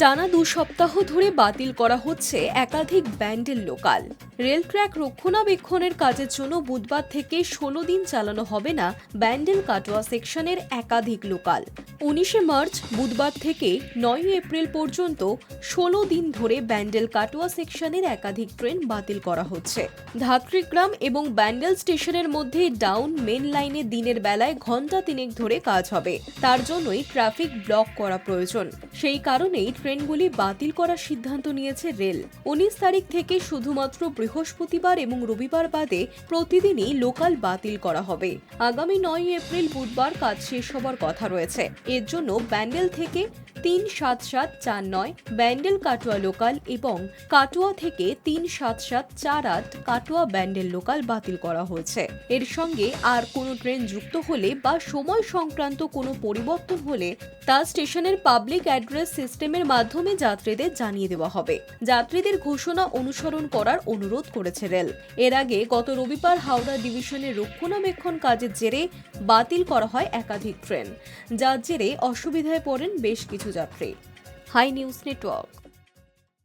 টানা দু সপ্তাহ ধরে বাতিল করা হচ্ছে একাধিক ব্যান্ডের লোকাল। রেল ট্র্যাক রক্ষণাবেক্ষণের কাজের জন্য বুধবার থেকে ষোলো দিন চালানো হবে না ব্যান্ডেল কাটোয়া সেকশনের একাধিক লোকাল। উনিশে মার্চ, বুধবার থেকে নয় এপ্রিল পর্যন্ত ষোলো দিন ধরে ব্যান্ডেল কাটোয়া সেকশনের একাধিক ট্রেন বাতিল করা হচ্ছে। ধাত্রীগ্রাম এবং ব্যান্ডেল স্টেশনের মধ্যে ডাউন মেন লাইনে দিনের বেলায় ঘণ্টা তিনেক ধরে কাজ হবে। তার জন্যই ট্রাফিক ব্লক করা প্রয়োজন। সেই কারণেই ট্রেনগুলি বাতিল করার সিদ্ধান্ত নিয়েছে রেল। উনিশ তারিখ থেকে শুধুমাত্র বৃহস্পতিবার এবং রবিবার বাদে প্রতিদিনই লোকাল বাতিল করা হবে। আগামী নয় এপ্রিল বুধবার কাজ শেষ হবার কথা রয়েছে। এর জন্য ব্যান্ডেল থেকে তিন সাত সাত চার নয়, ব্যান্ডেল কাটোয়া লোকাল এবং কাটোয়া থেকে তিন সাত সাত চার আট কাটোয়া ব্যান্ডেল লোকাল বাতিল করা হয়েছে। এর সঙ্গে আর কোনো ট্রেন যুক্ত হলে বা সময় সংক্রান্ত কোনো পরিবর্তন হলে তা স্টেশনের পাবলিক অ্যাড্রেস সিস্টেমের মাধ্যমে যাত্রীদের জানিয়ে দেওয়া হবে। যাত্রীদের ঘোষণা অনুসরণ করার অনুরোধ করেছে রেল। এর আগে গত রবিবার হাওড়া ডিভিশনের রক্ষণাবেক্ষণ কাজের জেরে বাতিল করা হয় একাধিক ট্রেন। যার জেরে অসুবিধায় পড়েন বেশ কিছু যাত্রী হাই নিউজ নেটওয়ার্ক